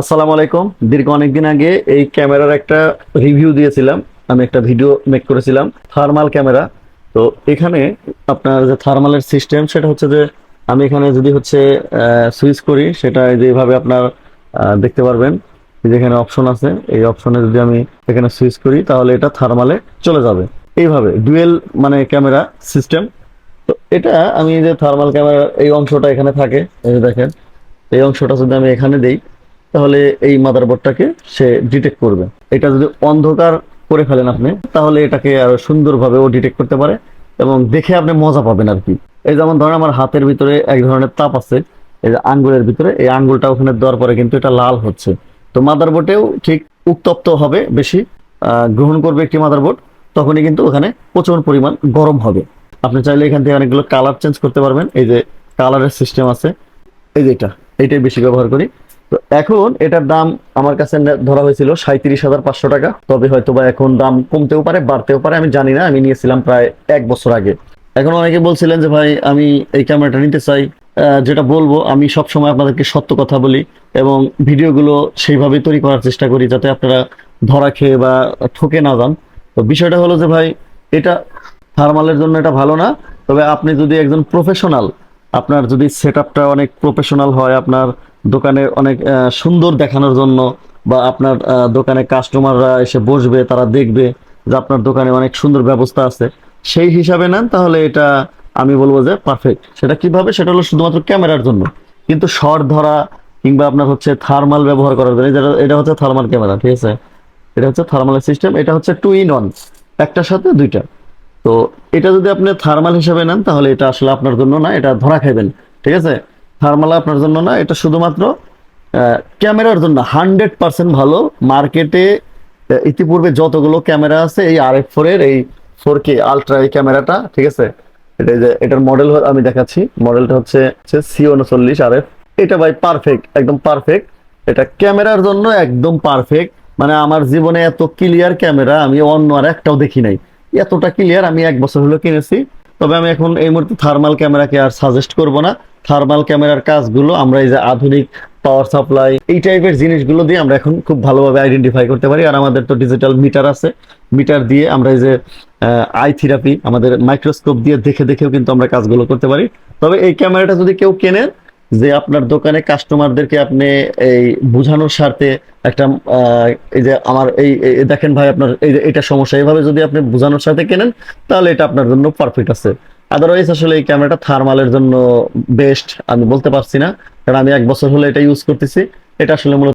আসসালামু আলাইকুম। দীর্ঘ অনেকদিন আগে এই ক্যামেরার একটা রিভিউ দিয়েছিলাম। আমি একটা ভিডিও মেক করেছিলাম থার্মাল ক্যামেরা তো এখানে আপনার যে থার্মালের সিস্টেম সেটা হচ্ছে যে আমি এখানে যদি হচ্ছে সুইচ করি, সেটা এই যে এইভাবে আপনার দেখতে পারবেন। এই যে এখানে অপশন আছে, এই অপশনে যদি আমি এখানে সুইচ করি, তাহলে এটা থার্মালে চলে যাবে। এইভাবে ডুয়েল মানে ক্যামেরা সিস্টেম তো এটা আমি যে থার্মাল ক্যামেরার এই অংশটা এখানে থাকে, এই দেখেন, এই অংশটা যদি আমি এখানে দেই তাহলে এই মাদারবোর্ডটাকে সে ডিটেক্ট করবে। এটা যদি অন্ধকার করে ফেলেন আপনি, তাহলে এটাকে আরও সুন্দরভাবে ও ডিটেক্ট করতে পারে এবং দেখে আপনি মজা পাবেন আর কি। এই যেমন ধরেন আমার হাতের ভিতরে এক ধরনের তাপ আছে, এই যে আঙ্গুলের ভিতরে, এই আঙ্গুলটা ওখানে দেওয়ার পরে কিন্তু এটা লাল হচ্ছে। তো মাদারবোর্ডেও ঠিক উত্তপ্ত হবে বেশি গ্রহণ করবে একটি মাদারবোর্ড তখনই কিন্তু ওখানে প্রচুর পরিমাণ গরম হবে। আপনি চাইলে এখান থেকে অনেকগুলো কালার চেঞ্জ করতে পারবেন। এই যে কালারের সিস্টেম আছে, এই যে এটা, এইটাই বেশি ব্যবহার করি। তো এখন এটার দাম আমার কাছে ধরা হয়েছিল সাঁত্রিশ হাজার পাঁচশো টাকা। তবে হয়তো বা এখন দাম কমতেও পারে, বাড়তেও পারে, আমি জানি না, আমি নিয়েছিলাম প্রায় এক বছর আগে। এখন অনেকে বলছিলেন যে, ভাই, আমি এই ক্যামেরাটা নিতে চাই। যেটা বলব, আমি সব সময় আপনাদেরকে সত্য কথা বলি এবং ভিডিওগুলো সেইভাবে তৈরি করার চেষ্টা করি যাতে আপনারা ধরা খেয়ে বা ঠকে না যান। তো বিষয়টা হলো যে, ভাই, এটা থার্মালের জন্য এটা ভালো না। তবে আপনি যদি একজন প্রফেশনাল আপনার যদি সেট অনেক প্রফেশনাল হয়, আপনার দোকানে অনেক সুন্দর দেখানোর জন্য বা আপনার দোকানে কাস্টমাররা এসে বসবে, তারা দেখবে যে আপনার দোকানে অনেক সুন্দর ব্যবস্থা আছে। সেই হিসাবে নেন, তাহলে এটা আমি বলব যে পারফেক্ট সেটা কীভাবে? সেটা হলো শুধুমাত্র ক্যামেরার জন্য। কিন্তু শর্ট ধরা কিংবা আপনার হচ্ছে থার্মাল ব্যবহার করার জন্য এটা হচ্ছে থার্মাল ক্যামেরা ঠিক আছে? এটা হচ্ছে থার্মাল সিস্টেম এটা হচ্ছে টু ইন ওয়ান একটার সাথে দুইটা। তো এটা যদি আপনি থার্মাল হিসাবে নেন, তাহলে এটা আসলে আপনার জন্য না, এটা ধরা খাইবেন, ঠিক আছে? থার্মাল আপনার জন্য না, এটা শুধুমাত্র ক্যামেরার জন্য হান্ড্রেড পার্সেন্ট ভালো। মার্কেটে ইতিপূর্বে যতগুলো ক্যামেরা আছে, এই আর এফ ফোর এর, এই ফোর কে আলট্রা এই ক্যামেরাটা, ঠিক আছে? এটা যে, এটার মডেল আমি দেখাচ্ছি। মডেলটা হচ্ছে সি উনচল্লিশ আর এফ এটা ভাই পারফেক্ট একদম পারফেক্ট এটা ক্যামেরার জন্য একদম পারফেক্ট মানে আমার জীবনে এত ক্লিয়ার ক্যামেরা, আমি অন্য আর একটাও দেখি নাই। এতটা ক্লিয়ার আমি এক বছর হলো কিনেছি। তবে আমি এখন এই মুহূর্তে থার্মাল ক্যামেরাকে আর সাজেস্ট করব না। থার্মাল ক্যামেরার কাজগুলো আমরা এই যে আধুনিক পাওয়ার সাপ্লাই এই টাইপের জিনিসগুলো দিয়ে আমরা এখন খুব ভালোভাবে আইডেন্টিফাই করতে পারি। আর আমাদের তো ডিজিটাল মিটার আছে। মিটার দিয়ে আমরা এই যে আই থেরাপি আমাদের মাইক্রোস্কোপ দিয়ে দেখে দেখেও কিন্তু আমরা কাজগুলো করতে পারি। তবে এই ক্যামেরাটা যদি কেউ কেনেন যে আপনার দোকানে কাস্টমারদেরকে আপনি এই বোঝানোর স্বার্থে একটা এই যে আমার এই দেখেন ভাই আপনার এই এটা সমস্যা। এইভাবে যদি আপনি বোঝানোর সাথে কেনেন, তাহলে এটা আপনার জন্য পারফেক্ট আছে। আদারওয়াইজ আসলে এই ক্যামেরাটা থার্মালের জন্য বেস্ট আমি বলতে পারছি না। কারণ আমি এক বছর হলে এটা ইউজ করতেছি। এটা আসলে মূলত